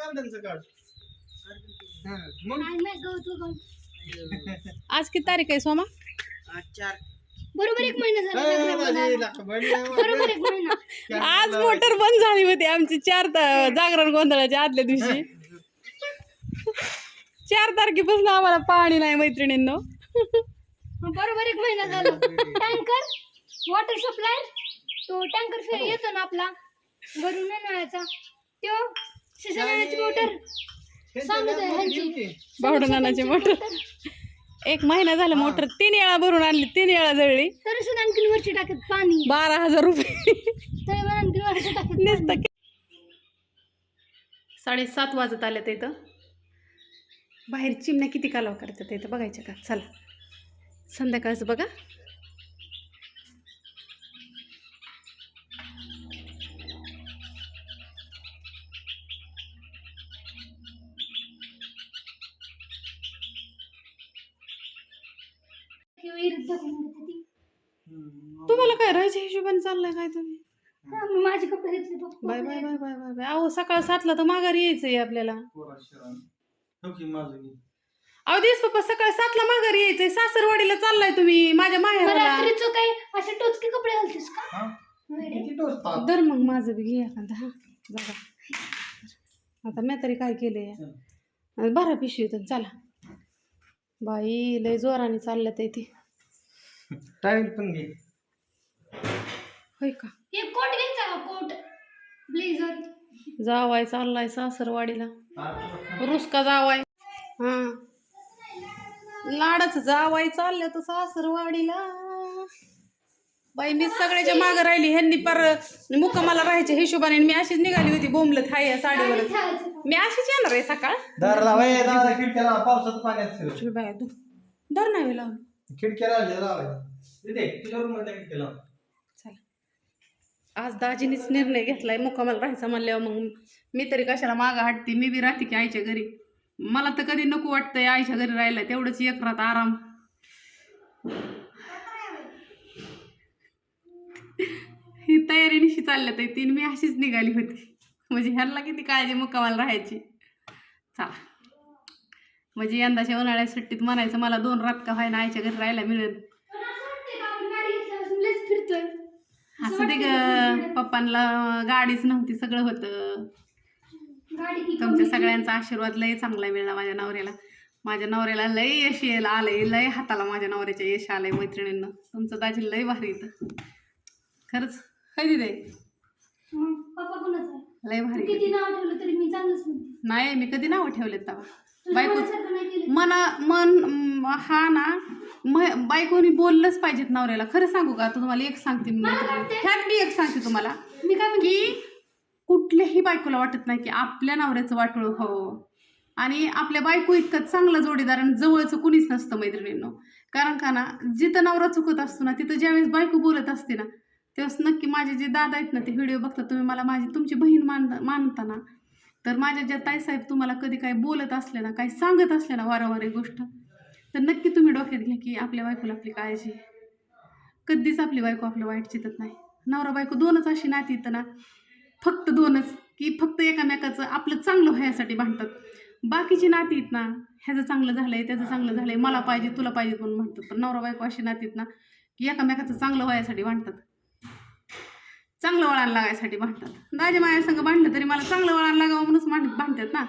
काढ हा, मग. आज किती तारीख आहे सोमा? बरोबर एक महिना झाला माझी बरोबर. एक आज? मोटर बंद झाली होती आमची चार त- जागरण गोंधळाच्या आदल्या दिवशी. चार तारखेपासून आम्हाला पाणी नाही मैत्रिणींनो. मग बरोबर एक महिना झाला. टँकर वॉटर सप्लाय तो टँकर येतो ना आपला घरून नळाचा तो शिजवण्याची मोटर. सांगत आहे ह्यांची. बावडा नानाची मोटर. एक महिना झाला मोटर तीन वेळा भरून आणली तीन वेळा जळली. तरी सुद्धा आणखीन वरची टाकत पाणी. बारा हजार रुपये. तरी पण आणखीन वरची टाकत नुसतं साडेसात वाजत आल्यात इथं. बाहेर चिमण्या किती कालाव करतात इथं बघायच्या का? चला. संध्याकाळचं बघा. घेते ती. हम्म. तुम्हाला काय राहायच्या हिशोबाने चाललंय काय तुम्ही हा, मी माझे कपडे घेतले बघ. Bye bye bye bye bye bye अहो सकाळ सातला तर माघारी यायचंय आपल्याला माझं. अहो दिस पप्पा सकाळ सातला माघारी यायचंय सासरवाडीला चाललाय तुम्ही माझ्या मग माहेराला रात्रीचं काय असे टोचके कपडे घालतेस का हा? वेडे. किती टोचतात? दर मग माझं बी घे एखादा हा बघा आता मी तरी काय केलंय भरा पिशवीतून चला बाई लय जोराने चाललं ते ती टावेल पण घे. होय का? एक कोट घ्यायचा का? कोट. ब्लेझर. जावाय चाललाय सासरवाडीला. रुसका जावाय. हा. लाडाच जावाय चाललं तर सासरवाडीला. बाई मी सगळ्याच्या मागं राहिली. ह्यांनी पर मुक्कामाला राहायच्या हिशोबाने मी अशीच निघाली होती बोंबलत हाय या साडीवर मी अशीच येणार आहे सकाळ. दार लावाय पावसात पाण्यात नाही लावून. खिडक्या लावल्या लावायच्या. मध्ये आज दाजीनीच निर्णय घेतलाय मुक्कामाला राहायचा म्हणल्यावर मग मी तरी कशाला मागं हटते? मी बी राहते की आईच्या घरी. मला तर कधी नको वाटतंय आईच्या घरी राहायला. तेवढंच एक राहत आराम. ही तयारी निशी चालल्यात आहे तीन. मी अशीच निघाली होती. म्हणजे ह्याला किती काळजी मुक्कामाला राहायची. चला. म्हणजे यंदाच्या उन्हाळ्यात सुट्टीत म्हणायचं मला दोन रात का व्हायना आईच्या घरी राहायला मिळेल. असं ते ग पप्पांना गाडीच नव्हती सगळं होतं. तुमच्या सगळ्यांचा आशीर्वाद लय चांगला मिळाला माझ्या नवऱ्याला. माझ्या नवऱ्याला लय यश यायला आलंय लय हाताला माझ्या नवऱ्याच्या यश आलंय मैत्रिणींना. तुमचं दाजी लय भारी इथं. खरंच खरी दे लय भारी नाही मी कधी नावं ठेवलेत तेव्हा? बायको मना मन हा ना. बायकोनी बोललंच पाहिजेत नवऱ्याला. खरं सांगू का? तुम्हाला एक सांगते मी. ह्यात मी एक सांगते तुम्हाला. मी काय म्हणते? की कुठल्याही बायकोला वाटत नाही की आपल्या नवऱ्याचं वाटोळ हो. आणि आपल्या बायको इतकं चांगलं जोडीदार आणि जवळचं कुणीच नसतं मैत्रिणींनो. कारण का ना जिथं नवरा चुकत असतो ना तिथं ज्यावेळेस बायको बोलत असते ना तेव्हाच नक्की माझे जे दादा आहेत ना ते व्हिडिओ बघता तुम्ही मला माझी तुमची बहीण मान मानता ना तर माझ्या ज्या ताईसाहेब तुम्हाला कधी काय बोलत असले ना काही सांगत असले ना वारंवार एक गोष्ट तर नक्की तुम्ही डोक्यात घ्या की आपल्या बायकोला आपली काळजी आहे. कधीच आपली बायको आपलं वाईट चितत नाही. नवरा बायको दोनच अशी नाती येतं ना फक्त दोनच की फक्त एकामेकाचं आपलं चांगलं व्हायसाठी भांडतात. बाकीची नाती आहेत ना ह्याचं चांगलं झालंय त्याचं चांगलं झालंय मला पाहिजे तुला पाहिजे म्हणून म्हणतात. पण नवरा बायको अशी नाती आहेत ना की एकामेकाचं चांगलं व्हायसाठी भांडतात. चांगलं वळण लागायसाठी भांडतात. दाजी माझ्या संग भांडलं तरी मला चांगलं वळण लागावं म्हणूनच भांड भांडतात ना.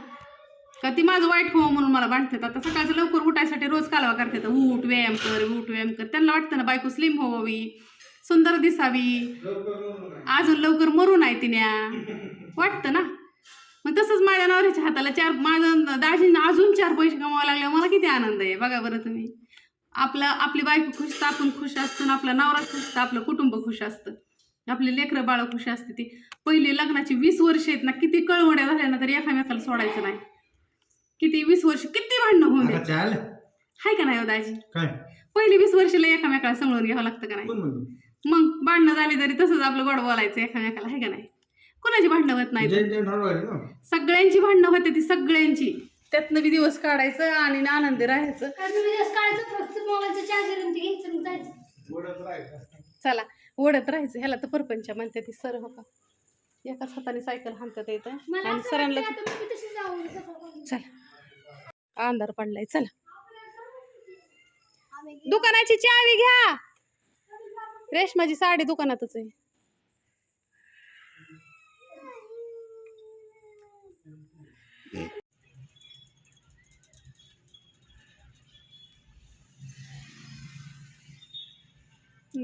का ती माझं वाईट व्हावं म्हणून मला भांडतात. आता सकाळचं लवकर उठायसाठी रोज कालवा करतात उठ व्यायाम कर उठ व्यायाम कर. त्यांना वाटतं ना बायको स्लिम होवावी सुंदर दिसावी. अजून लवकर मरू नाही तिन्या. वाटतं ना. मग तसंच माझ्या नवऱ्याच्या हाताला चार माझं दाजीनं अजून चार पैसे कमावा लागले. मला किती आनंद आहे. बघा बरं तुम्ही. आपलं आपली बायको खुश तर आपण खुश असतो आपला नवरा खुश तर आपलं कुटुंब खुश असतं. आपले लेकरं बाळं खुश असते ती. पहिले लग्नाची वीस वर्ष आहेत ना किती कळवड्या झाल्या ना तरी एकामेकाला सोडायचं नाही. किती वीस वर्ष किती भांडणं होऊन हाय का नाही हो दाजी? काय? पहिली वीस वर्षाला एकामेकाला समजून घ्यावं लागतं का नाही? मग भांडणं झाली तरी तसंच आपलं गोड बोलायचं एकामेकाला आहे का नाही? कोणाची भांडणं होत नाही? सगळ्यांची भांडणं होते ती सगळ्यांची. त्यातनं बी दिवस काढायचं आणि आनंदी राहायचं. चला. ओढत राहायचं ह्याला तर परपंच म्हणते ती सर हो का? एकाच हाताने सायकल हाणतात येतं. आणि सरांना वाटतंय आता मी तशी जाऊ चला. अंधार पडलाय चला. दुकानाची चावी घ्या. रेशमाची साडी दुकानातच आहे.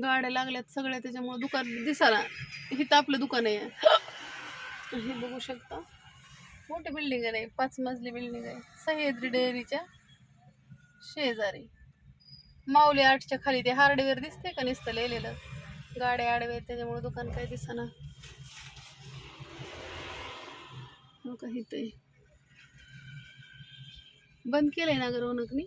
गाड्या लागल्यात सगळ्या त्याच्यामुळे दुकान दिसाना. इथं आपलं दुकान आहे. हे बघू शकता. मोठी बिल्डिंग आहे पाच मजली बिल्डिंग आहे. सह्याद्री डेअरीच्या शेजारी. माऊली आठच्या खाली ते हार्डवेअर दिसते का नुसतं लिहिलेलं? गाड्या आडवे त्याच्यामुळे दुकान काही दिसना. हो का इथं. आहे. बंद केलंय ना ग रौनकनी?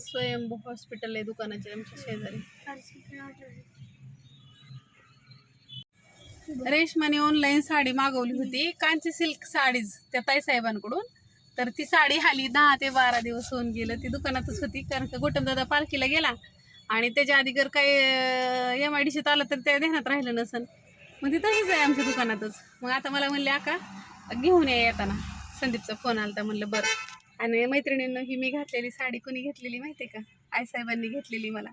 स्वयंभू हॉस्पिटल आहे दुकानाच्या आमच्या शेजारी. रेशमाने ऑनलाईन साडी मागवली होती. कांची सिल्क साडीज त्या ताईसाहेबांकडून तर ती साडी हाली दहा ते बारा दिवस होऊन गेलं. ती दुकानातच होती. कारण का गोटम दादा पालखीला गेला. आणि त्याच्या आधी जर काही एम आय डी सीत आलं तर त्या ध्यानात राहिलं नसन. मग ती तशीच आहे आमच्या दुकानातच. मग आता मला म्हणले आका घेऊन या येताना. संदीपचा फोन आला म्हणलं बरं. आणि मैत्रिणींना ही मी घातलेली साडी. कोणी घेतलेली माहिती आहे का? आईसाहेबांनी घेतलेली मला.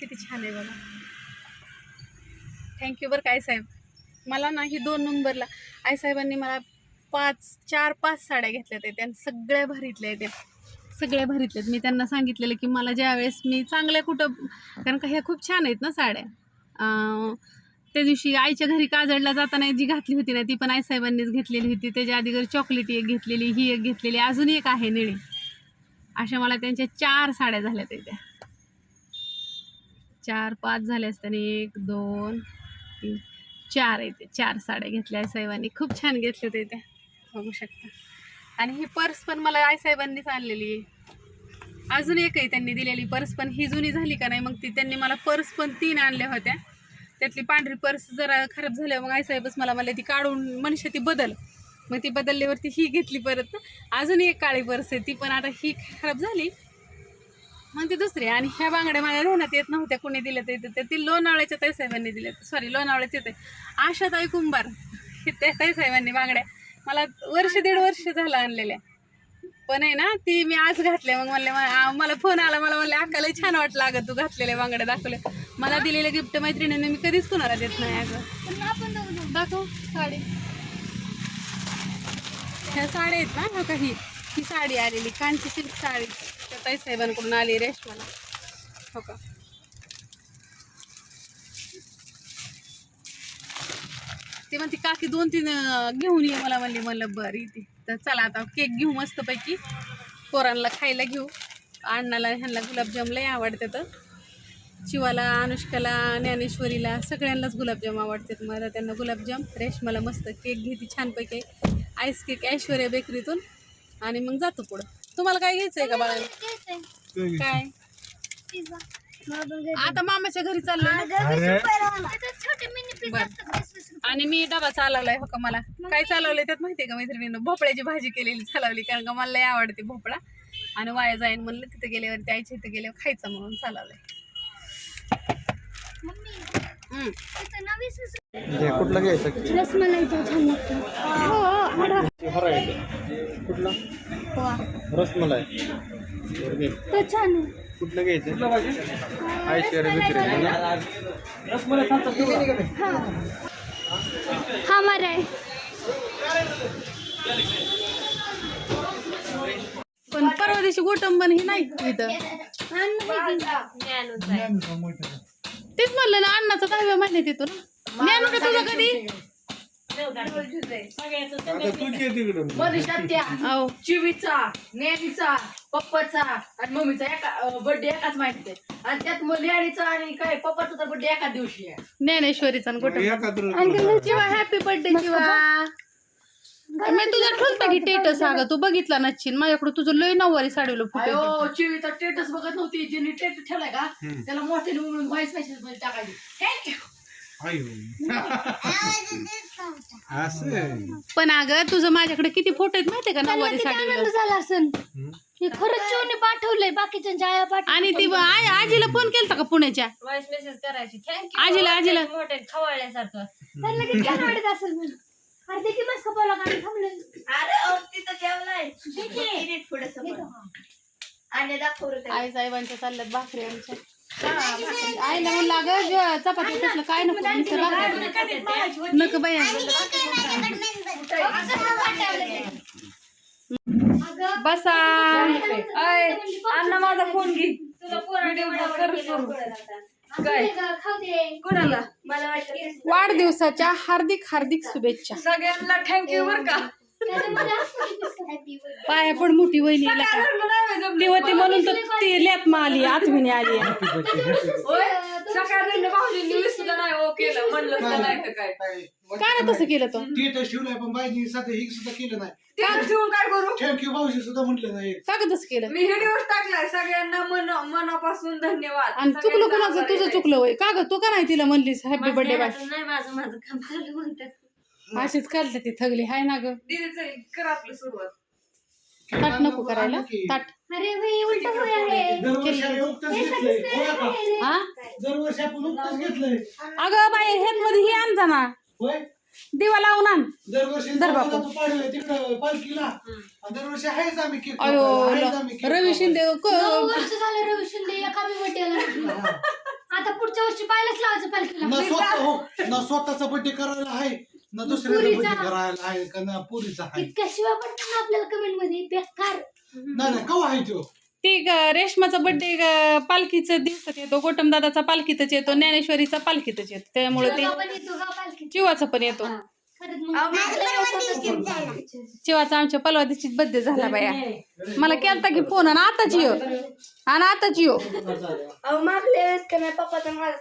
किती छान आहे बघा. थँक्यू बरं काय साहेब मला ना ही दोन नंबरला आईसाहेबांनी मला पाच चार पाच साड्या घेतल्या आहेत. त्या सगळ्या भरीतल्या आहेत त्या. सगळ्या भरीतल्या आहेत. मी त्यांना सांगितलेलं की मला ज्यावेळेस मी चांगल्या कुठं कारण का ह्या खूप छान आहेत ना साड्या. त्या दिवशी आईच्या घरी काजळला जाताना जी घातली होती ना ती पण आईसाहेबांनीच घेतलेली होती. त्याच्या आधी घरी चॉकलेटी एक घेतलेली ही एक घेतलेली अजून एक आहे निळी. अशा मला त्यांच्या चार साड्या झाल्या त्या चार पाच झाल्या असताना एक दोन तीन चार येते. चार साड्या घेतल्या आईसाहेबांनी. खूप छान घेतल्या होत्या त्या बघू शकता. आणि ही पर्स पण मला आईसाहेबांनीच आणलेली. आहे अजून एक आहे त्यांनी दिलेली पर्स पण ही जुनी झाली का नाही मग ती त्यांनी मला पर्स पण तीन आणल्या होत्या. त्यातली पांढरी पर्स जरा खराब झाल्या मग आईसाहेबच मला म्हणले ती काढून मनुष्य ती बदल. मग ती बदलल्यावरती ही घेतली परत. अजून एक काळी पर्स आहे ती पण आता ही खराब झाली. मग ती दुसरी आणि ह्या बांगड्या माझ्या ध्यानात येत नव्हत्या. कोणी दिल्या ते त्या ती लोणावळ्याच्या ताईसाहेबांनी दिल्या सॉरी लोणावळ्याच्या ते आशाताई कुंभार. हे त्या ताईसाहेबांनी बांगड्या. मला वर्ष दीड वर्ष झालं आणलेल्या. पण आहे ना ती मी आज घातल्या मग म्हणले मला फोन आला. मला म्हणले अक्काला छान वाटलं अगं तू घातलेल्या बांगड्या दाखवल्या मला दिलेलं गिफ्ट मैत्रिणीने मी कधीच कुणाला देत नाही अगं. दाखव साडी. ह्या साड्या आहेत ना का ही? ही साडी आलेली कांची सिल्क साडी. त्या ताई साहेबांकडून आली रेशमाला. हो का? ती म्हणते काकी दोन तीन घेऊन ये. मला म्हणली म्हणलं बरं ती तर चला आता केक घेऊ मस्तपैकी. पोरांना खायला घेऊ. अण्णाला ह्यांना गुलाबजाम लय आवडते तर. शिवाला अनुष्काला ज्ञानेश्वरीला सगळ्यांनाच गुलाबजाम आवडतात. मला त्यांना गुलाबजाम रेशमाला मस्त केक घेते छानपैकी. आईस केक ऐश्वर्या बेकरीतून आणि मग जातो पुढं. तुम्हाला काय घ्यायचं आहे का बाळाला? काय? आता मामाच्या घरी चाललोय रुपये. आणि मी डबा चालवलाय हो का मला. काय चालवलंय त्यात माहितीये का मैत्रिणीनं? भोपळ्याची भाजी केलेली चालवली कारण का मला लय आवडते भोपळा. आणि वाया जाईन म्हणलं तिथे गेल्यावर आईच्या इथे गेल्यावर खायचं म्हणून चालवलंय. कुठलं घ्यायचं? लागतो. हो. कुठला? रसमलाई. तो छान. कुठलं घ्यायचं ऐश्वर्या हा. मारा पण परवा दिवशी गोटंबन हे नाही इथं? तेच म्हणलं ना अण्णाचा दहाव्या महिन्यात येतो ना. ज्ञानू का तुझं कधी? आता तू घे तिकडून मनीषात्या अहो चिवीचा नेनीचा पप्पाचा आणि मम्मीचा एका बर्थडे एकाच माहिती आहे. आणि त्यात मग नेणीचा आणि काय पप्पाचा तर बर्थडे एका दिवशी आहे. ज्ञानेश्वरीचा आणि गोटंबन एकात्र शिवा हॅपी बर्थडे शिवा मी तुझा ठेवता की टेटस अगं तू बघितला नच्छीन माझ्याकडे तुझं लय नऊवारी साडीला फुटे अयो चिवीचा स्टेटस बघत नव्हती. जिने स्टेटस ठेवलाय का? त्याला मोठे म्हणून व्हॉइस मेसेजमध्ये टाकायची. थँक्यू आयो असं? पण अगं तुझं माझ्याकडे किती फोटो आहेत माहितीये का त्यांना नऊवारी किती आनंद साडीवर झाला असेल. हे खरंच चिवने पाठवलंय बाकीच्या आया पाठव आणि ती ब- आई आजीला फोन केलता का पुण्याच्या? व्हॉइस मेसेज करायची. थँक्यू आजीला आजीला. मोठे खवळल्यासारखं. त्यांना किती असेल म्हणून. अरे थांबले? तिथं जेवलाय पुढे आणि दाखव आई साहेबांच्या चालल्यात भाकरी आमच्या. आईला म्हणलं अगं ज- चपाती कसलं काय नको नको बाई बसा. अण्णा माझा फोन घे. तुला व्हिडिओ कर सुरू काय? खाऊ दे. कोणाला? मला वाटतं वाढदिवसाच्या हार्दिक हार्दिक शुभेच्छा. सगळ्यांना थँक्यू बर का? पाया पण मोठी वहिनी जमलं. ती होती म्हणून तर ती लेत आली आठवीने आली. होय? सकाळी भाऊजींनी वीस सुद्धा नाही ओ केलं म्हणलं सुद्धा नाही तर काय? का ना तसं केलं तो. ते तर शिवलंय पण बाईनी साधं ही सुद्धा केलं नाही. काय करू? थँक्यू भाऊजी सुद्धा म्हटलं नाही. का ग तसं केलं. मी टाकलाय सगळ्यांना मन मनापासून धन्यवाद. आणि चुकलं कोणाचं? तुझं. चुकलं का ग? तू का नाही तिला म्हणलीस हॅपी बर्थडे बाय. नाही माझं माझं काम चालू म्हणतात अशीच करते ती थगली हाय ना ग. दीदीचं कर आपली सुरुवात. ताट नको करायला. ताट. अरे उलट होय आहे? हा? दरवर्षी आपण घेतलंय. अगं बाई हेत मध्ये हे आण जा ना होय? दिवा लावून आण. दरवर्षी दर बापू. तू पाडलं तिकडं पालखीला. आणि दरवर्षी आहेच आम्ही केक अयो कापायला, आहेच आम्ही cake रवी शिंदे नऊ क- वर्ष झालं रवी शिंदे एका बी बड्डेला कापायला. आता पुढच्या वर्षी पाहिलंच लावायचं पालखीला. ना स्वतः हो ना स्वतःचा बर्थडे करायला आहे. ना दुसऱ्याचा पुरीचा. बर्थडे करायला आहे का ना पुरीचा आहे. इतक्या शिवाय ना आपल्याला कमेंटमध्ये बेकार. नाही नाही कवा आहे तो ती ग- रेशमाचा बर्थडे पालखीचा दिवसात येतो गोटम दादाचा पालखीतच येतो ज्ञानेश्वरीचा पालखीतच येतो त्यामुळे ते जेव्हा पण येतो. चिवाचा आमच्या परवा दिवशीच बर्थडे झाला बाया. मला केलता की फोन आणि आताच यो. आणि आताच यो.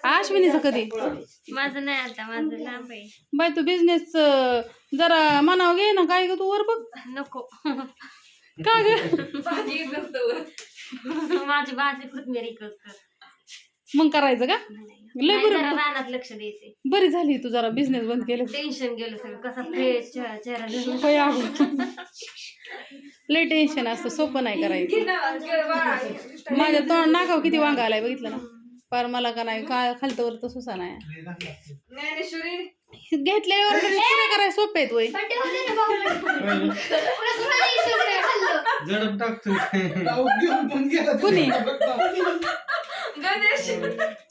अश्विनीचा कधी? माझं नाही आता माझं लांब आहे. बाय तू बिझनेस जरा मनाव घे ना काय ग तू वर बघ. नको. का ग? माझी भाजी कोथमीर मग करायचं का? लय नाही, जरा बरं रानात लक्ष द्यायचे बरी झाली तू जरा बिझनेस बंद केलं टेन्शन गेलं सगळं कसा फ्रेश चेहरा अगं. लय टेन्शन असतं सोपं नाही करायचं. माझ्या तोंड नाकाव किती वांगा आलाय बघितलं ना. पर मला का नाही का खालतवर तर सुसा नाही. घेतल्यावर काय करायला सोपे आहेत वय. बड्डे होते ना भाऊ. पुढं सुद्धा नाही शिवलंय, खाल्लं. जडप टाकतो. कुणी? गणेश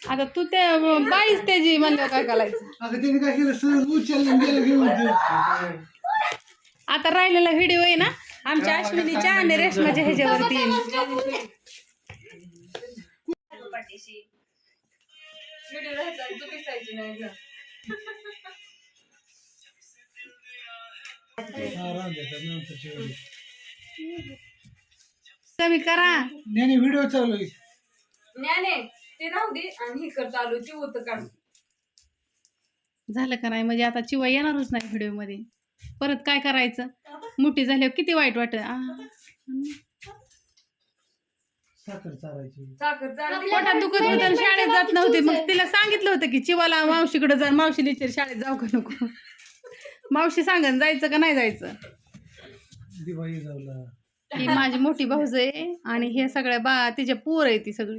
आता तू त्या बाईच त्याची म्हणलं काय अगं त्याने काय केलं सहज उचललं आणि गेलं घेऊन ते. आता राहिलेला व्हिडिओ आहे ना आमच्या अश्विनीच्या आणि रेशमाच्या ह्याच्यावरती येईल. व्हिडिओ राहायचा तू दिसायची नाही गं. हा, राहून दे, तर नंतरची वेळ. कमी करा नाही नाही, व्हिडिओ चालू आहे ज्ञाने ते राहू दे आणि हे कर चालू चिवत काढ. झालं का नाही? म्हणजे आता चिवा येणारच नाही व्हिडिओमध्ये परत काय करायचं? मोठी झाल्यावर किती वाईट वाटत? साखर चारायची. साखर चालली पोटात दुखत होतं आणि शाळेत जात नव्हते. मग तिला सांगितलं होतं की चिवाला मावशीकडे जा मावशी विचार शाळेत जाऊ का नको? मावशी सांगन जायचं का नाही जायचं? दिवाळी जाऊला. ही माझी मोठी भाऊज आहे आणि हे सगळ्या बा तिच्या पोर आहे ती सगळी.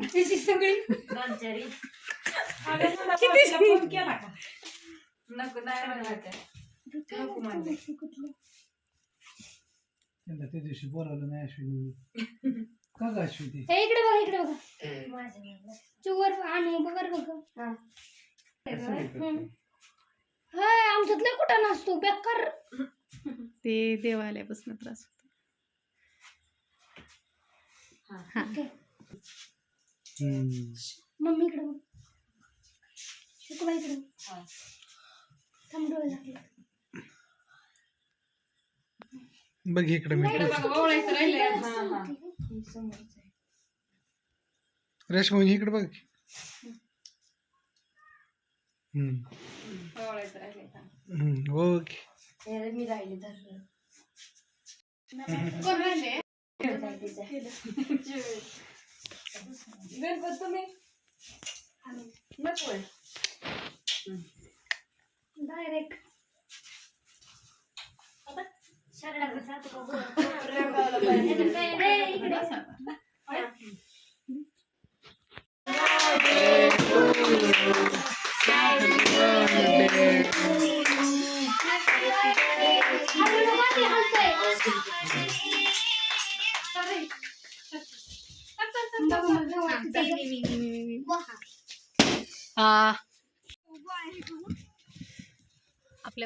नको त्या दिवशी बोलावलं नाही अश्विनी. का ग अश्विनी? हे इकडे बघा इकडे बघा. चुवर आणू बघा बघा हाय आमच्यातलं कुठं नसतो बेकार. ते देवालयापासून त्रास होतो. मम्मी इकडे बघ. शिकवा इकडे बघ. थांब डोळे. बघ इकडे मी. हा, हा. रेशमा इकडे बघ. हा. ओके. मी राहिले धरलं. गणपत तुम्ही? नको डायरेक्ट शरणाचा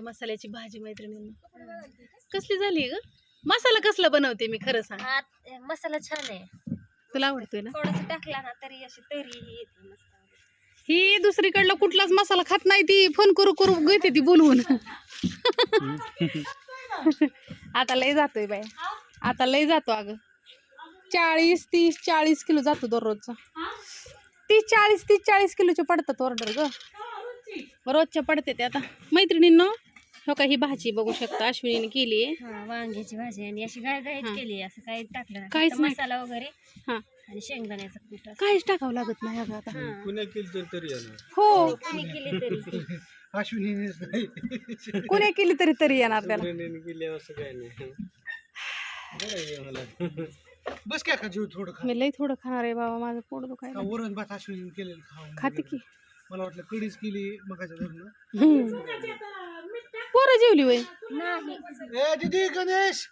मसाल्याची भाजी मैत्रिणींना. कसली झाली ग? मसाला कसला बनवते मी खरं सांग. आत- मसाला छान आहे. तुला आवडतोय ना? थोडस टाकला ना तरी अशी तरी ही येते मस्त. ही दुसरीकडला कुठलाच मसाला खात नाही ती फोन करू करू घेते ती बोलवून. आता लय जातोय बाय आता लय जातो अगं. चाळीस तीस चाळीस किलो जातो दररोजचा. तीस चाळीस तीस चाळीस किलोचे पडतात ऑर्डर ग. रोजच्या पडते ते आता. मैत्रिणींनो हो का? ही भाजी बघू शकता. अश्विनीने केली आहे. हा वांग्याची भाजी आणि अशी गाय हा. केली असं काही टाकलं नाही. काहीच फक्त नाही. मसाला वगैरे हा. आणि शेंगदाण्याचं पीठ असं. काहीच टाकावं लागत नाही अगं आता. हा. पुण्या केली तर तरी येणार. हो. कोणी केली तरी अश्विनीनेच नाही. कोणी केली तरी तरी येणार त्याला. केली असं काय नाही. बरं आहे मला. बस काय का जीव थोडं खा. मी लई थोडं खाणार आहे बाबा माझं पोट दुखायला वरण भात अश्विनीने केलेलं खाते की. मला वाटलं कढीच केली मगाच्या धरणं. पोरं जेवली वय नाही ए दीदी गणेश!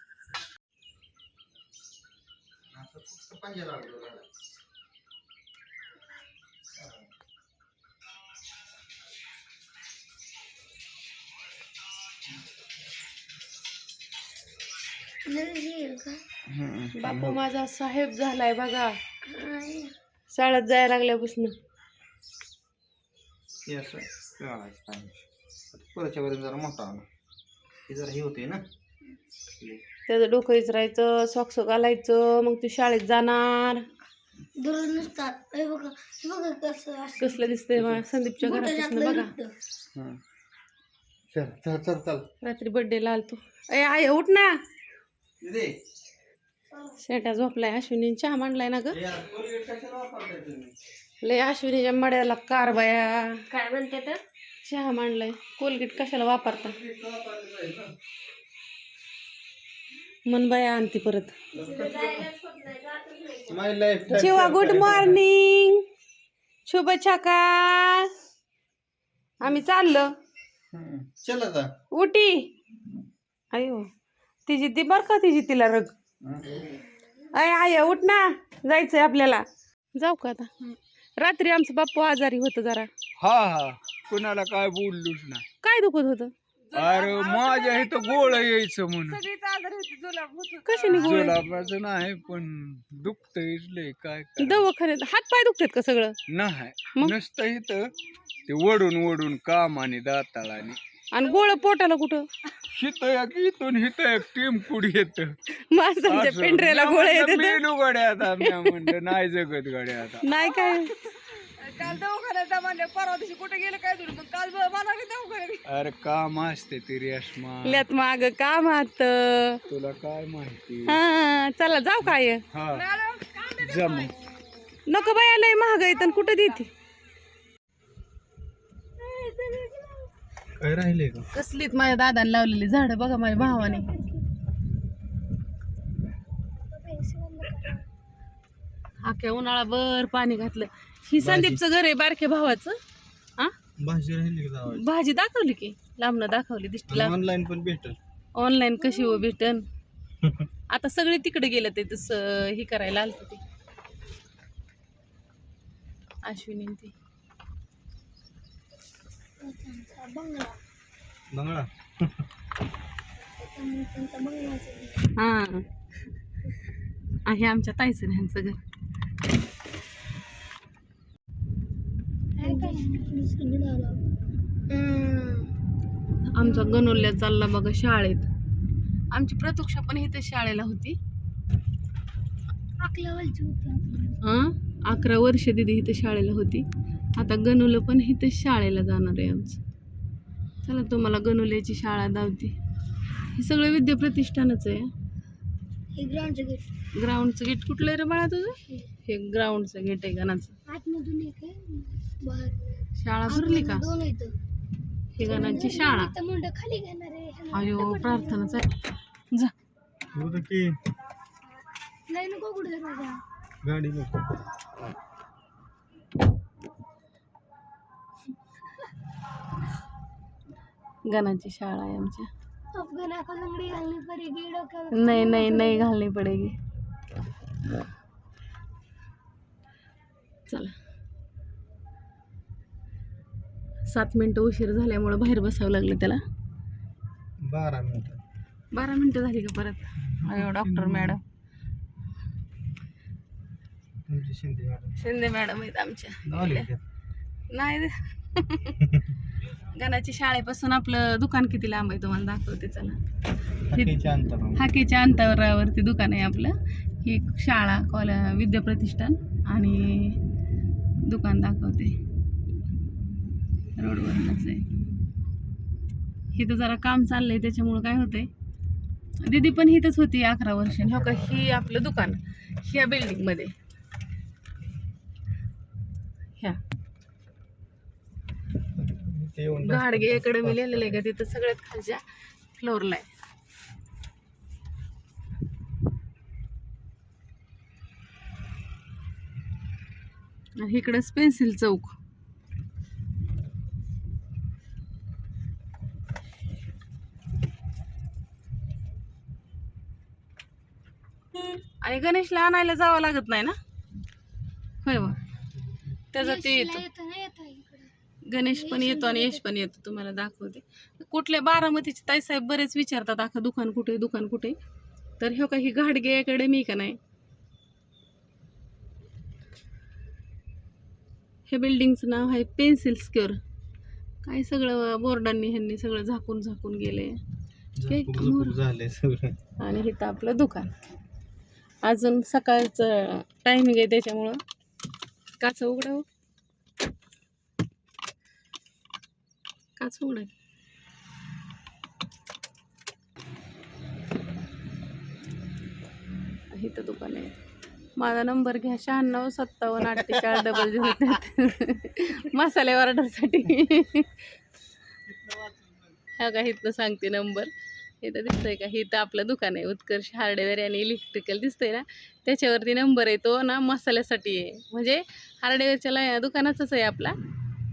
बापू माझा साहेब झालाय बघा. शाळेत जायला लागल्यापासून. पुढच्या वरून जरा मोठा आला हे जरा हे होते ना? त्याचं डोकं इचरायचं सॉक्स घालायचं मग तू शाळेत जाणार. दररोज नुसतात हे बघा हे बघा कसं असं. कसलं दिसतंय मा- संदीपच्या घरापासून बघा. चल चल चल चल. रात्री बर्थडेला आलतो. ए आय उठ ना. दे शेटा झोपलाय अश्विनी चहा मांडलाय ना ग? लय अश्विनीच्या मड्याला कार बाया. काय म्हणते तर? चहा मांडलाय. कोलगेट कशाला वापरता? मन बाया आणते परत. My life Shiva good morning शुभ सकाळ आम्ही चाललो. चल आता उठी. अयो तिची ती बर का तिची तिला रग? अय आय उठ ना. जायचंय आपल्याला. जाऊ का आता? रात्री आमचं बाप्पू आजारी होतं जरा. हा हा. कुणाला काय बोललोच नाही. काय दुखत होतं? अरे माझ्या इथं गोळ यायचं म्हणून. कशाने गोळे? जुलाबाचं नाही पण दुखत लय काय करावं. दवाखान्यात हात पाय दुखतात का सगळं? नाही. मग? नुसतं इथं ते वडून वडून काम आणि दाताळाने. आणि गोळ पोटाला कुठं? हित एक इथून हित एक टीम कुडी येत. माणसांच्या पेंढऱ्याला गोळे येते मेलू गड्या आता मी म्हणलं नाही जगत गड्या आता नाही काय? अरे काम असते ती रेशमा. ल्यात माग काम हात तुला काय माहिती? हा चला जाऊ काय? हा. जम. नको बाया लय महाग आहे तर कुठं देते? काय राहिले का? कसलीत माझ्या दादाने लावलेली झाडं बघा माझ्या भावाने. अख्या उन्हाळाभर पाणी घातलं. ही संदीपचं घर आहे बारक्या भावाचं. हा भाजी राहिली का जावायची? भाजी दाखवली की? लांबनं दाखवली दिसतीला. ऑनलाईन पण भेटल. ऑनलाईन कशी हो भेटन? आता सगळे तिकडे गेलं ते तसं हे करायला आलत ते. अश्विनी ते बंगळा हा. आहे आमच्या ताईचं ह्यांचं घर. आमचा गणोल्या चालला बघा शाळेत. आमची प्रतीक्षा पण इथे शाळेला होती. हा? अकरा वर्ष दिदी इथे शाळेला होती. आता गणुलं पण इथे शाळेला जाणार आहे आमचं. चला तुम्हाला गणुल्याची शाळा दावते. हे सगळं विद्याप्रतिष्ठानच आहे. ग्राउंडचं गेट कुठलं आहे रे बाळा तुझं? हे. ग्राउंडचं गेट आहे गणाचं आतमधून एक आहे. बाहेर. शाळा भरली का? दोन आहेत. हे गणांची शाळा. मुंड खाली घेणार आहे. अयो प्रार्थनाच आहे. जा. गाडी गणाची शाळा आहे आमच्या अफगाण को लंगडी घालनी पडेगी डोक्यावर नाही नाही नाही घालणी पडेगी चला. सात मिनटं उशीर झाल्यामुळं बाहेर बसावं लागलं त्याला. बारा मिनिटं. बारा मिनटं झाली का परत? अयो डॉक्टर मॅडम तुमची शिंदे मॅडम शिंदे मॅडम आहेत आमच्या? नाही. गणाची शाळेपासून आपलं दुकान किती लांब आहे तुम्हाला दाखवते चला. हाकेच्या अंतरावर. हाकेच्या अंतरावरती दुकान आहे आपलं. ही शाळा कॉल विद्याप्रतिष्ठान आणि दुकान दाखवते. रोडवरूनच आहे. इथं जरा काम चाललंय त्याच्यामुळं काय होतंय? दीदी पण इथंच होती अकरा वर्ष. हो का? ही आपलं दुकान ह्या बिल्डिंगमध्ये ह्या. ते येऊन गाडगे अकॅडमी लिहिलेलं आहे का? तिथं सगळ्यात खालच्या फ्लोअरला आहे. इकडंच पेन्सिल चौक. आणि गणेशला आणायला जावं लागत नाही ना? होय बा. त्याचा ते येतो. गणेश पण येतो आणि यश पण येतो तुम्हाला दाखवते. कुठल्या बारामतीचे ताईसाहेब बरेच विचारतात अख्खं दुकान कुठे दुकान कुठे. तर हे काही घाडगे अकॅडमी का नाही? हे बिल्डिंगचं नाव आहे पेन्सिल स्क्युअर काय सगळं बोर्डांनी ह्यांनी सगळं झाकून झाकून गेले. आणि इथं आपलं दुकान. अजून सकाळचं टायमिंग आहे त्याच्यामुळं. काच उघडा हो. काच दुकान आहे. माझा नंबर घ्या शहाण्णव सत्तावन्न अठ्ठेचाळीस डबल झिरो मसाले ऑर्डरसाठी हा का इथनं सांगते नंबर. इथं दिसतंय का इथं आपलं दुकान आहे. उत्कर्ष हार्डवेअर आणि इलेक्ट्रिकल दिसतंय ना त्याच्यावरती नंबर आहे तो ना मसाल्यासाठी आहे. म्हणजे हार्डवेअरच्या दुकानाचाच आहे आपला.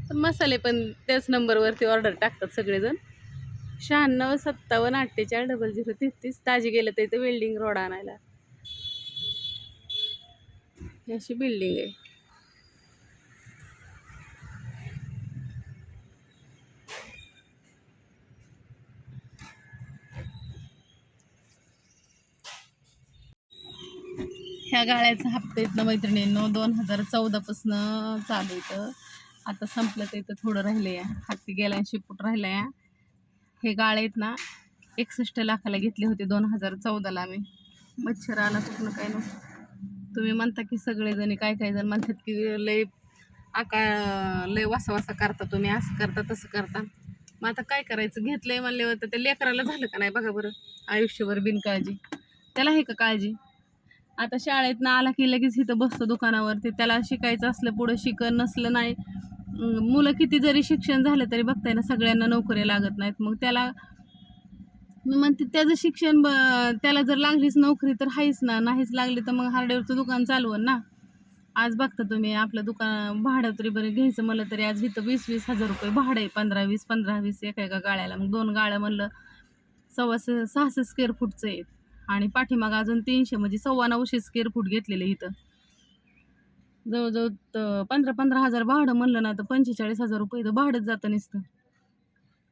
तर मसाले पण त्याच नंबरवरती ऑर्डर टाकतात सगळेजण. शहाण्णव सत्तावन्न अठ्ठेचाळीस डबल झिरो तेहतीस ताजी गेलं तर इथं वेल्डिंग रोड आणायला. ही अशी बिल्डिंग आहे. ह्या गाळ्याचा हप्ता इथनं मैत्रिणींनो दोन हजार चौदापासनं चालू इथं. आता संपलं तर इथं थोडं राहिलं या हत्ती गेल्या शिपूट राहिलं या हे गाळ आहेत ना एकसष्ट लाखाला घेतले होते दोन हजार चौदाला आम्ही. मच्छर आला कुठनं काय नव्हतं तुम्ही म्हणता की सगळेजणी काय काय जण म्हणतात की लय आका लय वासा वासा करता तुम्ही असं करता तसं करता. मग आता काय करायचं? घेतलंय म्हणले तर त्या लेकराला झालं का नाही बघा बरं. आयुष्यभर बिनकाळजी. त्याला हे का काळजी? आता शाळेतनं आला की लगेच इथं बसतो दुकानावरती. त्याला शिकायचं असलं पुढं शिकन नसलं नाही. मुलं किती जरी शिक्षण झालं तरी बघताय ना सगळ्यांना नोकऱ्या लागत नाहीत. मग त्याला मी म्हणते त्याचं शिक्षण ब त्याला जर लागलीच नोकरी तर आहेच ना. नाहीच लागली तर मग हार्डवेअरचं दुकान चालवण ना. आज बघता तुम्ही आपलं दुकान भाडं तरी बरं घ्यायचं म्हणलं तरी आज इथं वीस वीस हजार रुपये भाडं आहे. पंधरा वीस पंधरा वीस एका एका गाळ्याला. मग दोन गाळ्या म्हणलं सव्वा सहाशे स्क्वेअर फूटचं आहे. आणि पाठीमागं अजून तीनशे म्हणजे सव्वा नऊशे स्केअर फूट घेतलेले इथं. जवळजवळ पंधरा पंधरा हजार भाडं म्हणलं ना तर पंचेचाळीस हजार रुपये तर भाडंच जातं नसतं.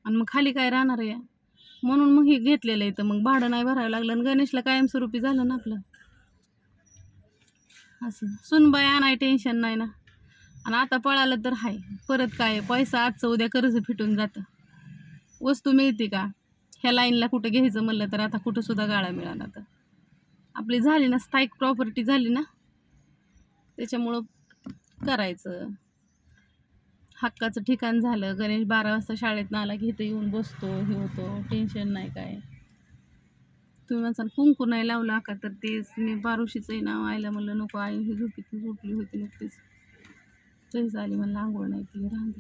आणि मग खाली काय राहणार आहे? म्हणून मग हे घेतलेलं इथं. मग भाडं नाही भरावं लागलं आणि गणेशला कायमस्वरूपी झालं ना आपलं. असं. सुनबाई आणाय टेन्शन नाही ना. आणि आता पळालं तर हाय. परत काय पैसा आजचं उद्या कर्ज फिटून जातं. वस्तू मिळते का? ह्या लाईनला कुठं घ्यायचं म्हणलं तर आता कुठं सुद्धा गाळा मिळाला तर. आपली झाली ना स्थायिक प्रॉपर्टी झाली ना त्याच्यामुळं करायचं. हक्काचं ठिकाण झालं गणेश बारा वाजता शाळेत आला की इथं येऊन बसतो हे होतो टेन्शन नाही काय. तुम्ही म्हणसाल कुंकू नाही लावला का तर तेच मी बारुशीचंही नाव आयला म्हणलं नको आई ही झोपीत झोपली होती नुकतीच. तरी झाली मला आंघोळ नाही ती राहून